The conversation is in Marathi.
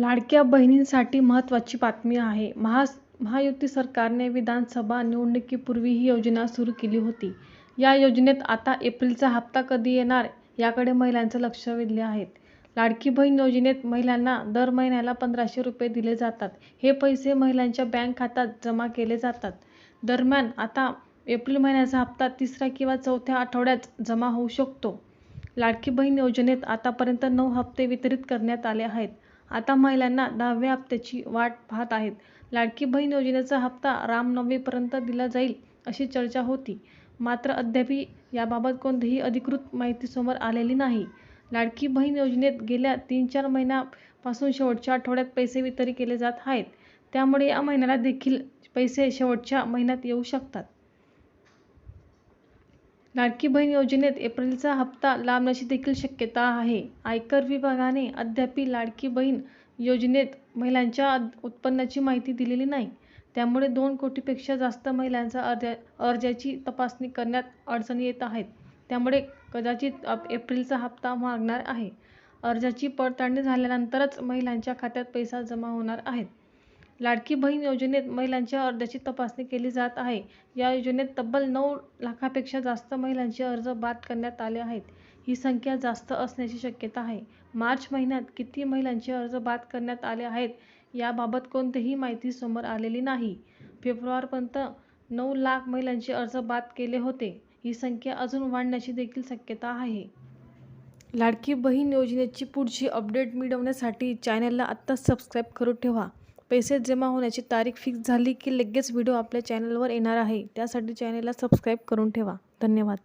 लाडक्या बहिणींसाठी महत्त्वाची बातमी आहे. महा महायुती सरकारने विधानसभा निवडणुकीपूर्वी ही योजना सुरू केली होती. या योजनेत आता एप्रिलचा हप्ता कधी येणार याकडे महिलांचं लक्ष वेधले आहे. लाडकी बहीण योजनेत महिलांना दर महिन्याला पंधराशे रुपये दिले जातात. हे पैसे महिलांच्या बँक खात्यात जमा केले जातात. दरम्यान, आता एप्रिल महिन्याचा हप्ता तिसऱ्या किंवा चौथ्या आठवड्यात जमा होऊ शकतो. लाडकी बहीण योजनेत आतापर्यंत नऊ हप्ते वितरित करण्यात आले आहेत. आता महिलांना दहाव्या हप्त्याची वाट पाहत आहेत. लाडकी बहीण योजनेचा हप्ता रामनवमीपर्यंत दिला जाईल अशी चर्चा होती. मात्र अद्यापी याबाबत कोणतीही अधिकृत माहिती समोर आलेली नाही. लाडकी बहीण योजनेत गेल्या तीन-चार महिन्यांपासून शेवटच्या आठवड्यात पैसे वितरित केले जात आहेत. त्यामुळे या महिन्याला देखील पैसे शेवटच्या महिन्यात येऊ शकतात. लाडकी बहीण योजनेत एप्रिलचा हप्ता लांबण्याची देखील शक्यता आहे. आयकर विभागाने अद्याप लाडकी बहीण योजनेत महिलांच्या उत्पन्नाची माहिती दिलेली नाही. त्यामुळे दोन कोटींपेक्षा जास्त महिलांच्या अर्जांची तपासणी करण्यात अडचणी येत आहेत. त्यामुळे कदाचित एप्रिलचा हप्ता मागणार आहे. अर्जाची पडताळणी झाल्यानंतरच महिलांच्या खात्यात पैसे जमा होणार आहेत. लाडकी बहीण योजनेत महिलांच्या अर्जाची तपासणी केली जात आहे. या योजनेत तब्बल नऊ लाखांपेक्षा जास्त महिलांचे अर्ज बाद करण्यात आले आहेत. ही संख्या जास्त असण्याची शक्यता आहे. मार्च महिन्यात किती महिलांचे अर्ज बाद करण्यात आले आहेत याबाबत कोणतीही माहिती समोर आलेली नाही. फेब्रुवारीपर्यंत नऊ लाख महिलांचे अर्ज बाद केले होते. ही संख्या अजून वाढण्याची देखील शक्यता आहे. लाडकी बहीण योजनेची पुढची अपडेट मिळवण्यासाठी चॅनलला आत्ताच सबस्क्राईब करून ठेवा. पैसे जमा होण्याची तारीख फिक्स झाली की लगेच व्हिडिओ आपल्या चॅनलवर येणार आहे. त्यासाठी चॅनलला सबस्क्राईब करून ठेवा. धन्यवाद.